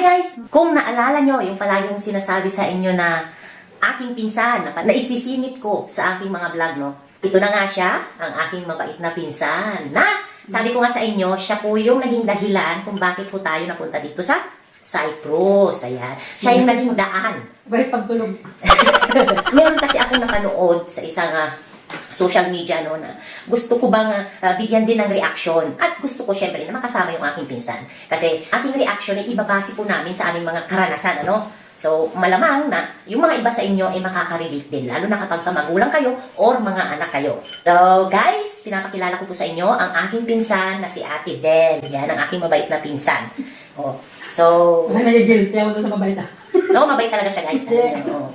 Hi guys! Kung naalala nyo yung palaging sinasabi sa inyo na aking pinsan, na, isisingit ko sa aking mga vlog, no? Ito na nga siya, ang aking mabait na pinsan. Na, sabi ko nga sa inyo, siya po yung naging dahilan kung bakit po tayo napunta dito sa Cyprus. Ayan. Siya yung naging daan Bakit pagtulog? Meron kasi akong napanood sa isang ah, social media no na gusto ko bang ah, bigyan din ng reaction at gusto ko syempre na makasama yung aking pinsan kasi aking reaction ay ibabase po namin sa aming mga karanasan ano so malamang na yung mga iba sa inyo ay makaka-relate din lalo na kapag ka magulang kayo or mga anak kayo so guys pinapakilala ko po sa inyo ang aking pinsan na si Ate Del yan ang aking mabait na pinsan oh so Wala nagigilty ako doon sa mabait ah. No, mabait talaga siya guys. Hindi. Oo.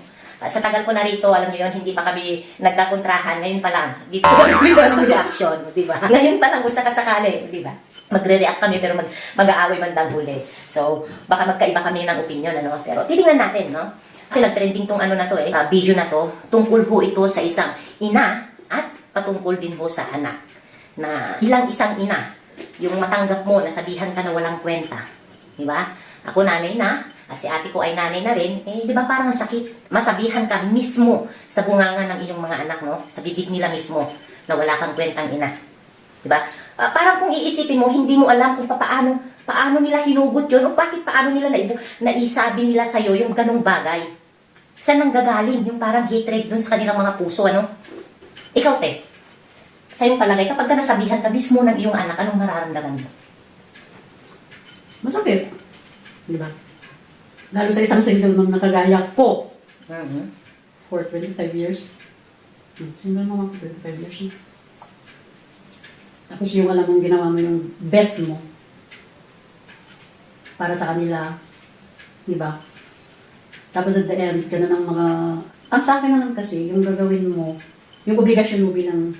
Sa tagal ko na rito, alam niyo yun, hindi pa kami nagkakontrahan. Ngayon pa lang. Dito sa gagawin ng reaction, di ba? Ngayon pa lang, kung sakasakali, di ba? Magre-react kami pero mag, mag-aaway bandang huli. So, baka magkaiba kami ng opinion, ano? Pero titingnan natin, no? Kasi nag-trending tong ano na to eh, ah, video na to. Tungkol ho ito sa isang ina at patungkol din ho sa anak. Na ilang isang ina, yung matanggap mo, nasabihan ka na walang kwenta. Di ba? Ako nanay na, at si ate ko ay nanay na rin, eh, di ba parang sakit. Masabihan ka mismo sa bunganga ng iyong mga anak, no? Sa bibig nila mismo, na wala kang kwentang ina. Di ba? Ah, parang kung iisipin mo, hindi mo alam kung paano, paano nila hinugot yun, o bakit paano nila naibu, naisabi nila sa'yo yung ganong bagay. Saan nang gagaling yung parang hatred dun sa kanilang mga puso, ano? Ikaw, te, sa iyong palagay, kapag ka nasabihan ka mismo ng iyong anak, anong nararamdaman mo? Masakit. Di ba? Lalo sa isang single mom na kagaya ko Mhm. for 25 years. Single mom ako 25 years. na. Tapos yung alam mong ginawa mo yung best mo para sa kanila. Di ba? Tapos at the end, ka na ng mga... Ang sa akin naman kasi, yung gagawin mo, yung obligasyon mo bilang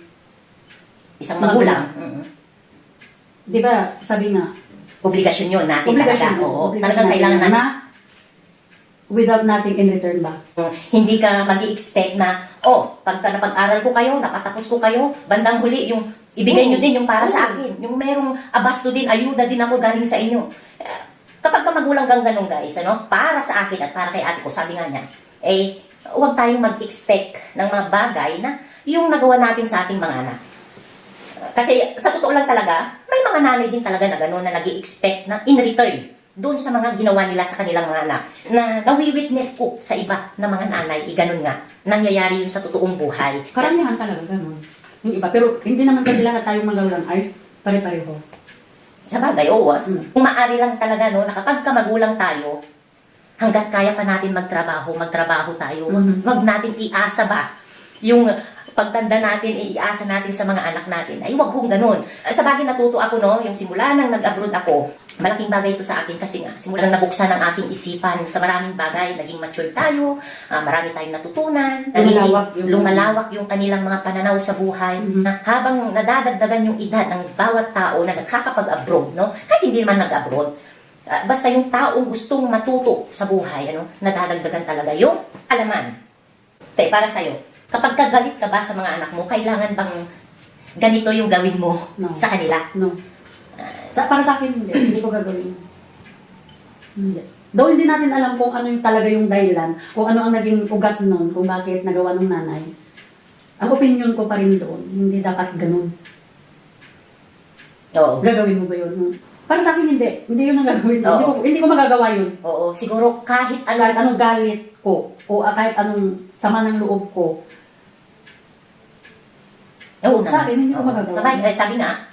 Isang magulang. Mhm. Di ba, sabi nga, Obligasyon yun natin obligasyon talaga. Oo, talagang kailangan natin. na without nothing in return ba? Mm, Hindi ka mag expect na, oh, pagka napag-aral ko kayo, nakatapos ko kayo, bandang huli, yung ibigay nyo din yung para sa akin. Yung merong abasto din, ayuda din ako galing sa inyo. Eh, Kapag ka magulang kang ganun guys, ano, para sa akin at para kay ate ko, sabi nga niya, eh, huwag tayong mag-expect ng mga bagay na yung nagawa natin sa ating mga anak. Kasi sa totoo lang talaga, may mga nanay din talaga na gano'n na nag expect na in return doon sa mga ginawa nila sa kanilang mga anak. Na nawi-witness ko sa iba na mga nanay, eh, ganun nga. Nangyayari yun sa totoong buhay. Karamihan talaga ganun. Yung iba. Pero hindi naman kasi lahat tayong magulang ay pare-pareho. Sa bagay, oo. ah. Mm. Kung maaari lang talaga, no, na kapag ka magulang tayo, hanggat kaya pa natin magtrabaho, magtrabaho tayo. Mhm. Wag natin iasa ba yung pagtanda natin, iasa natin sa mga anak natin. Ay, wag hong ganun. Sa bagay natuto ako, no, yung simula nang nag-abroad ako, malaking bagay ito sa akin kasi nga, simula nang nabuksan ang aking isipan sa maraming bagay, naging mature tayo, ah, marami tayong natutunan, naging- Lumalawak yung- lumalawak yung kanilang mga pananaw sa buhay, Mhm. na habang nadadagdagan yung edad ng bawat tao na nakakapag-abroad, no? Kahit hindi naman nag-abroad, ah, basta yung taong gustong matuto sa buhay, ano, nadadagdagan talaga yung alaman. Te, para sa'yo, kapag kagalit ka ba sa mga anak mo, kailangan bang ganito yung gawin mo No. sa kanila? No. Sa, para sa akin, hindi. Hindi ko gagawin. Hindi. Though hindi natin alam kung ano yung talaga yung dahilan, kung ano ang naging ugat nun, kung bakit nagawa ng nanay. Ang opinion ko pa rin doon, hindi dapat ganun. Oo. Gagawin mo ba yun? Para sa akin, hindi. Hindi yun ang gagawin ko. Oo. Hindi ko, hindi ko magagawa yun. Oo, siguro kahit ano, Kahit anong galit ko, o ah, kahit anong sama ng loob ko, Oo Sa akin, hindi ko Oo. magagawa. Sabay, eh, sabi nga,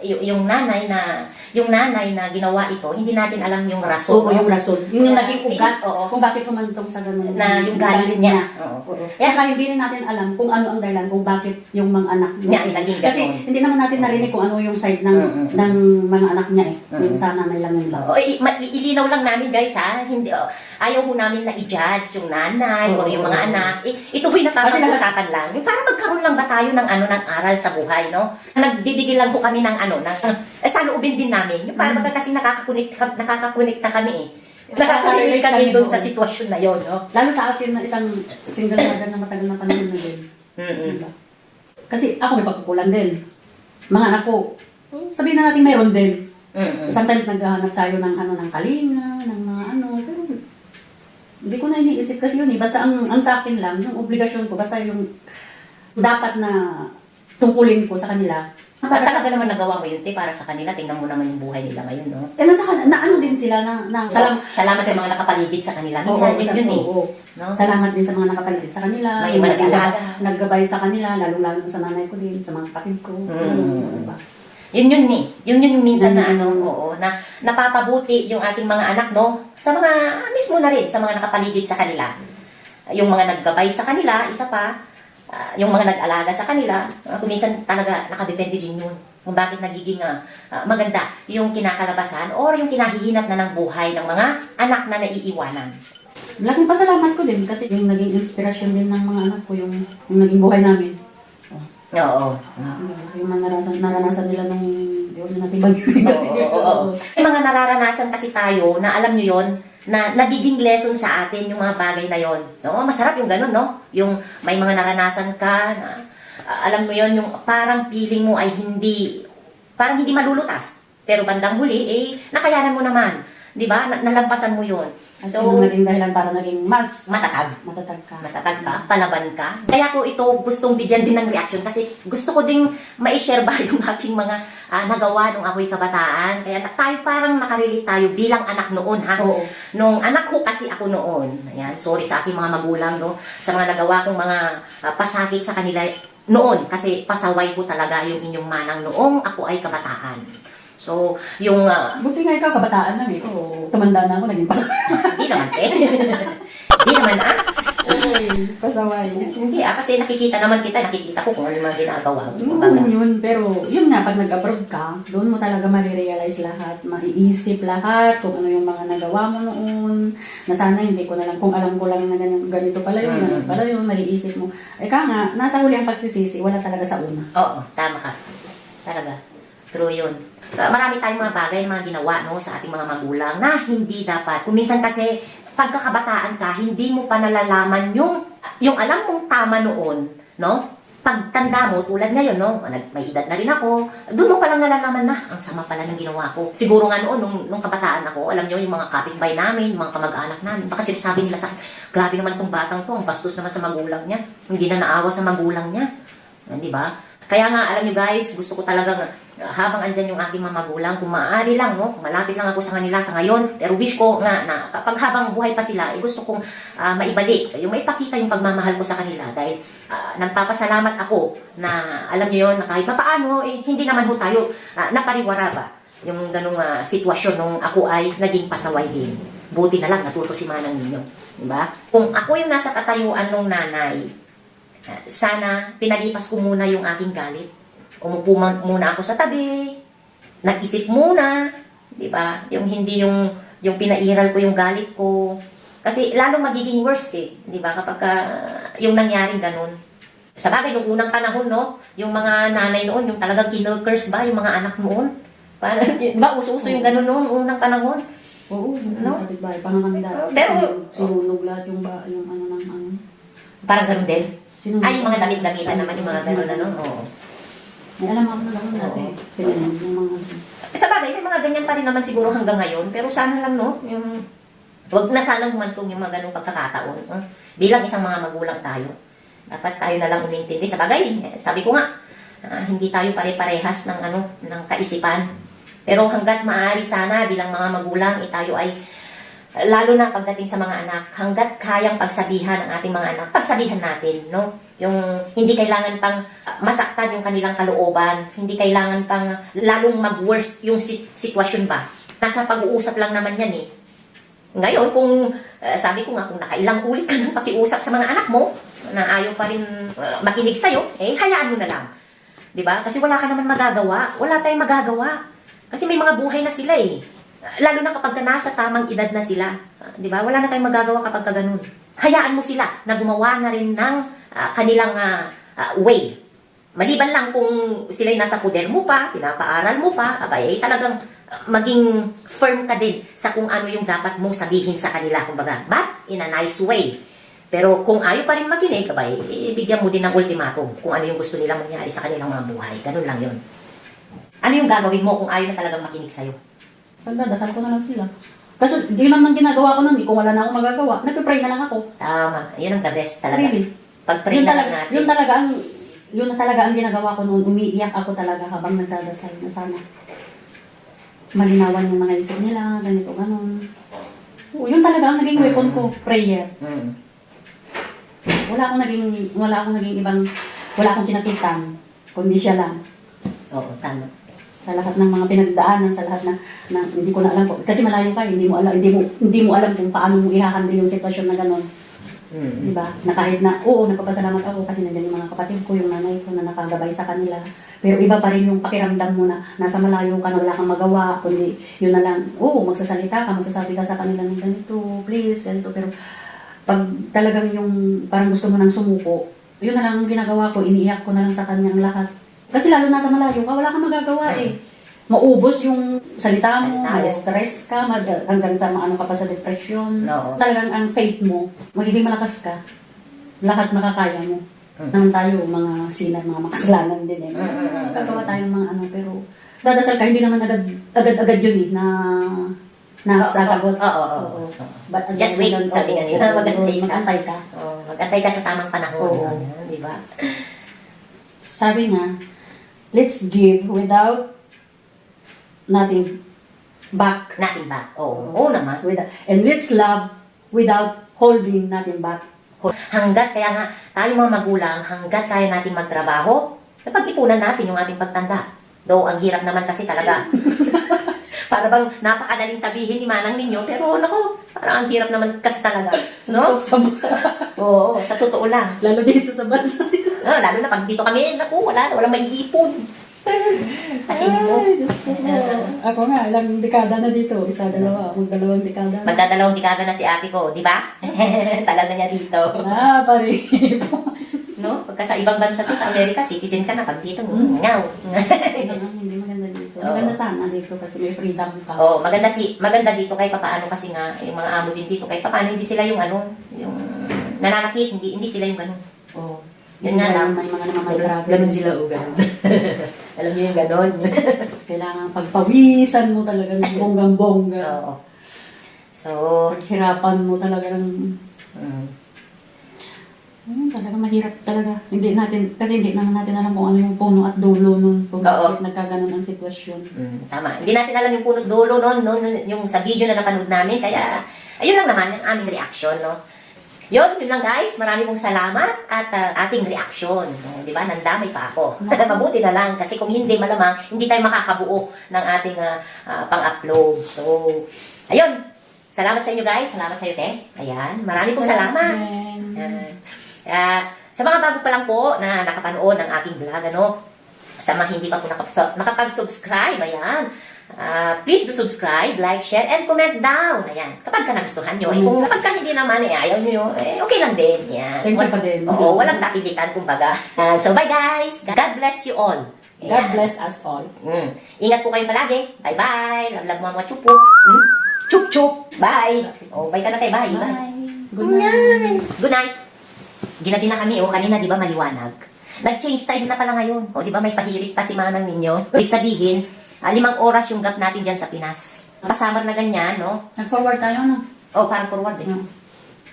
y- yung, nanay na yung nanay na ginawa ito, hindi natin alam yung rason. so, yung rason, yung Kaya- naging ugat, Oo. kung bakit humantong sa ganun. Na yung galit niya. Oo. Oo. Kaya hindi rin natin alam kung ano ang dahilan kung bakit yung mga anak Niya ay naging Kasi ganon. hindi naman natin narinig kung ano yung side ng Mm, mm, ng mga anak niya eh. Yung sa nanay lang yung Oo, i- ma- i- ilinaw lang namin guys ha. Hindi oh, ayaw ho namin na i-judge yung nanay Oo. or yung mga anak. I- ito ho'y napapag-usapan lang. Yung para magkaroon lang ba tayo ng ano ng aral sa buhay, no? Nagbibigay lang po kami ng ano ng eh, sa loobin din namin. Yung para mm. kasi nakakakunik nakakakunik na kami eh. Nakakakunik kami doon sa sitwasyon na yon, no? Lalo sa akin na isang single mother na matagal na panahon na din. Mm-mm. Diba? Kasi ako may pagkukulang din. Mga anak ko, sabihin na natin mayroon din. Mm-mm. Sometimes naghahanap tayo ng ano ng kalinga, ng mga ano, pero hindi ko na iniisip kasi yun eh. Basta ang, ang sa akin lang, yung obligasyon ko, basta yung dapat na tungkulin ko sa kanila. At talaga naman nagawa mo yun, te, para sa kanila. Tingnan mo naman yung buhay nila ngayon, no? Eh, nasa, na ano din sila na, na Salam, salam, salamat sa mga nakapaligid sa kanila. Oo, Minsan din yun eh. oo. No? Salamat din sa mga nakapaligid sa kanila. May yung malaking naggabay- daga. Naggabay sa kanila, lalo-lalo sa nanay ko din, sa mga kapatid ko. Mm. Diba? Yun yun eh. Yun yun yung minsan na ano, oo, na napapabuti yung ating mga anak, no? Sa mga, mismo na rin, sa mga nakapaligid sa kanila. Yung mga naggabay sa kanila, isa pa, ah, yung mga nag-alaga sa kanila, uh, kuminsan talaga nakadepende din yun. Kung bakit nagiging ah, ah, maganda yung kinakalabasan or yung kinahihinat na ng buhay ng mga anak na naiiwanan. Laking pasalamat ko din kasi yung naging inspirasyon din ng mga anak ko, yung, yung naging buhay namin. Oo. Yung mga naranasan, naranasan nila ba, natibag Oo, oo, oo. May mga nararanasan kasi tayo na alam nyo yon na nagiging lesson sa atin yung mga bagay na yon. So, masarap yung ganun, no? Yung may mga naranasan ka na ah, alam mo yon yung parang feeling mo ay hindi, parang hindi malulutas. Pero bandang huli, eh, nakayanan mo naman. Di ba? Na- nalampasan mo yon. At So, yun ang naging dahilan para naging mas matatag matatag ka. matatag ka, palaban ka. Kaya ko ito gustong bigyan din ng reaction kasi gusto ko ding ma-share ba yung aking mga ah, nagawa nung ako'y kabataan. Kaya na- tayo parang nakarelate tayo bilang anak noon ha. Oo. Nung anak ko kasi ako noon. Ayan, sorry sa aking mga magulang no sa mga nagawa kong mga ah, pasakit sa kanila noon kasi pasaway ko talaga yung inyong manang noong ako ay kabataan. So, yung ah, Buti nga ikaw, kabataan lang eh. Oo. Tumanda na ako, naging pasaway. hindi naman eh. Hindi naman ah. pasaway. Hindi ah, kasi nakikita naman kita, nakikita ko kung ano yung mga ginagawa mo. Kumbaga. Oo, yun. Pero, yun nga, pag nag-abroad ka, doon mo talaga marirealize lahat, maiisip lahat, kung ano yung mga nagawa mo noon, na sana hindi ko na lang, kung alam ko lang na ganyan, ganito pala yun, ganito pala yun, maiisip mo. Eh ka nga, nasa huli ang pagsisisi, wala talaga sa una. Oo, tama ka. Talaga. True yun. Marami tayong mga bagay, mga ginawa no, sa ating mga magulang na hindi dapat. Kung minsan kasi, pagkakabataan ka, hindi mo pa nalalaman yung, yung alam mong tama noon, no? Pagtanda mo, tulad ngayon, no? May edad na rin ako. Doon mo palang nalalaman na, ang sama pala ng ginawa ko. Siguro nga noon, nung, nung kabataan ako, alam nyo, yung mga kapitbahay namin, yung mga kamag-anak namin, baka sinasabi nila sa akin, grabe naman tong batang to, ang bastos naman sa magulang niya. Hindi na naawa sa magulang niya. Di ba? Kaya nga, alam nyo guys, gusto ko talagang uh, habang andyan yung aking mga magulang, kung maaari lang, no? malapit lang ako sa kanila sa ngayon, pero wish ko nga na kapag habang buhay pa sila, eh, gusto kong ah, maibalik, yung maipakita yung pagmamahal ko sa kanila dahil ah, nagpapasalamat ako na alam niyo yon na kahit papaano, eh, hindi naman ho tayo ah, napariwara ba yung ganong ah, sitwasyon nung ako ay naging pasaway din. Buti na lang, natuto si manang ninyo. Diba? Kung ako yung nasa katayuan ng nanay, Uh, sana pinalipas ko muna yung aking galit. Umupo muna ako sa tabi, nag-isip muna, di ba? Yung hindi yung, yung pinairal ko yung galit ko. Kasi lalong magiging worst eh, di ba? Kapag ka, yung nangyaring ganun. Sa bagay, nung unang panahon, no? Yung mga nanay noon, yung talagang kinurse ba, yung mga anak noon? Para, ba, uso-uso yung ganun noon, unang panahon. Oo, No? no? kapitbahay, parang kami dati. Pero- sinunog lahat yung, ba, yung ano ng ano. Parang ganun din. Sinunog. Ay, yung mga damit-damitan naman, yung mga ganun, ano? Oo. Alam ako na gano'n yung mga... Sa bagay, may mga ganyan pa rin naman siguro hanggang ngayon. Pero sana lang, no? Yung, wag na sanang humantong yung mga ganong pagkakataon. no? Bilang isang mga magulang tayo. Dapat tayo na lang umintindi. Sa bagay, eh, sabi ko nga, ah, hindi tayo pare-parehas ng, ano, ng kaisipan. Pero hanggat maaari sana bilang mga magulang, eh, tayo ay lalo na pagdating sa mga anak, hanggat kayang pagsabihan ng ating mga anak, pagsabihan natin, no? Yung hindi kailangan pang masaktan yung kanilang kalooban, hindi kailangan pang lalong mag-worse yung si- sitwasyon ba. Nasa pag-uusap lang naman yan eh. Ngayon, kung ah, sabi ko nga, kung nakailang ulit ka ng pakiusap sa mga anak mo, na ayaw pa rin ah, makinig sa'yo, eh, hayaan mo na lang. 'Di ba? Kasi wala ka naman magagawa. Wala tayong magagawa. Kasi may mga buhay na sila eh. Lalo na kapag ka nasa tamang edad na sila. Ah, 'Di ba? Wala na tayong magagawa kapag ka ganun. Hayaan mo sila na gumawa na rin ng ah, kanilang ah, ah, way. Maliban lang kung sila'y nasa poder mo pa, pinapaaral mo pa, abay, ay talagang ah, maging firm ka din sa kung ano yung dapat mong sabihin sa kanila. Kumbaga, but in a nice way. Pero kung ayaw pa rin makinig, abay, eh, bigyan mo din ng ultimatum kung ano yung gusto nilang mangyari sa kanilang mga buhay. Ganun lang yun. Ano yung gagawin mo kung ayaw na talagang makinig sa'yo? Pagdadasal ko na lang sila. Kaso, yun lang ang ginagawa ko nun. Kung wala na akong magagawa, nagpe-pray na lang ako. Tama. Yun ang the best talaga. Really? Pag-pray Yun na lang talaga, natin. yun talaga ang yun na talaga ang ginagawa ko noon. Umiiyak ako talaga habang nagdadasal na sana malinawan yung mga isip nila, ganito, ganon. Oo, yun talaga ang naging weapon ko, prayer. Mm. Wala akong naging, wala akong naging ibang, wala akong kinapitan, kundi siya lang. Oo, tama. Sa lahat ng mga pinagdaanan, sa lahat na, na hindi ko na alam po. Kasi malayo ka, hindi mo alam, hindi mo, hindi mo alam kung paano mo i-handle yung sitwasyon na ganon. Mm. Di ba? Na kahit na, oo, nagpapasalamat ako kasi nandiyan yung mga kapatid ko, yung nanay ko na nakagabay sa kanila. Pero iba pa rin yung pakiramdam mo na nasa malayo ka na wala kang magawa, kundi yun na lang, oo, magsasalita ka, magsasabi ka sa kanila ng ganito, please, ganito. Pero pag talagang yung parang gusto mo nang sumuko, yun na lang ang ginagawa ko, iniiyak ko na lang sa kanya ang lahat. Kasi lalo nasa malayo ka, wala kang magagawa eh. Maubos yung salita mo, Salita mo. ma-stress ka, mag- hanggang sa maano ka pa sa depression. Oo. Talagang ang faith mo, magiging malakas ka. Lahat makakaya mo. Mm. Naman tayo, mga sinat, mga makasalanan din eh. Mm, mm, mm, Gagawa tayong mga ano, pero dadasal ka, hindi naman agad, agad-agad yun eh, na nasasagot. Oo, oo, oo. But, ano, Just wait, ganun, sabi nga nila, oo, mag-antay ka. Mag-antay ka. Oh, mag-antay ka sa tamang panahon. Oo. Di ba? Sabi nga, let's give without nothing back. Natin ba? Oo, oo naman. Without, and let's love without holding nothing back. Hanggat kaya nga, tayo mga magulang, hanggat kaya natin magtrabaho, napag-ipunan natin yung ating pagtanda. Though, ang hirap naman kasi talaga. Para bang napakadaling sabihin ni Manang ninyo, pero naku, parang ang hirap naman kasi talaga. No? Sa. Oo, sa totoo lang. Lalo dito sa bansa. Ah, lalo na pag dito kami, naku, wala, walang maiipon. Tain mo. Ay, Diyos ko po. Ako nga, ilang dekada na dito. Isa, dalawa. Magdalawang dekada na. Magdadalawang dekada na si ate ko, di ba? Tagal na niya dito. Ah, pare. No? Pagka sa ibang bansa to, sa Amerika, citizen ka na. Pag dito, mm, ngaw. Hindi maganda dito. Oo. Maganda sana dito kasi may freedom ka. oh, maganda si maganda dito kay papaano kasi nga yung mga amo din dito kay papaano hindi sila yung ano, yung nananakit, hindi hindi sila yung ganun. Oh. Nga lang. May mga namamadraga. Ganun sila o ganun. Alam niyo yung ganun. Kailangan pagpawisan mo talaga ng bonggang-bongga. Oo. So, Paghirapan mo talaga ng... mm, Hmm, talaga mahirap talaga. Hindi natin, kasi hindi naman natin alam kung ano yung puno at dulo nun. Kung Oo. bakit nagkaganon ang sitwasyon. mm, tama. Hindi natin alam yung punot dulo noon, no, yung sa video na napanood namin. Kaya, ayun lang naman yung aming reaction, no. Yun, yun lang guys. Marami pong salamat at ah, ating reaction. Uh, di ba? Nandamay pa ako. Mabuti na lang. Kasi kung hindi, malamang, hindi tayo makakabuo ng ating ah, ah, pang-upload. So, ayun. Salamat sa inyo guys. Salamat sa iyo, te. Ayan. Marami pong salamat. Ayan. Kaya, sa mga bago pa lang po na nakapanood ng aking vlog, ano, sa mga hindi pa po nakapag-subscribe, ayan, ah, please do subscribe, like, share, and comment down. Ayan, kapag ka nagustuhan nyo. Eh, kung kapag ka hindi naman, eh, ayaw nyo, eh, okay lang din. Yan. Thank you pa din. Oo, walang sakilitan, kumbaga. Ayan, so, bye guys. God bless you all. God Ayan. bless us all. Mm. Ingat po kayong palagi. Bye-bye. Love-love mga chupo. Hmm? Chup-chup. Bye. Oh, bye ka na tayo. Bye. Bye. Bye. Good night. Good night. Ginabi na kami, oh, kanina di ba maliwanag? Nag-change time na pala ngayon. O di ba may pahirit pa si manang ninyo? Ibig sabihin, ah, limang oras yung gap natin dyan sa Pinas. Pasamar na ganyan, no? Nag-forward tayo, no? Oh, parang forward eh. No.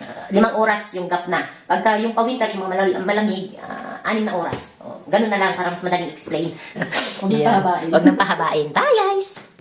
Ah, limang oras yung gap na. Pagka yung pa-winter, yung mga malamig, ah, anim na oras. Oh, ganun na lang para mas madaling explain. Huwag nang pahabain. Huwag nang pahabain. Bye, guys!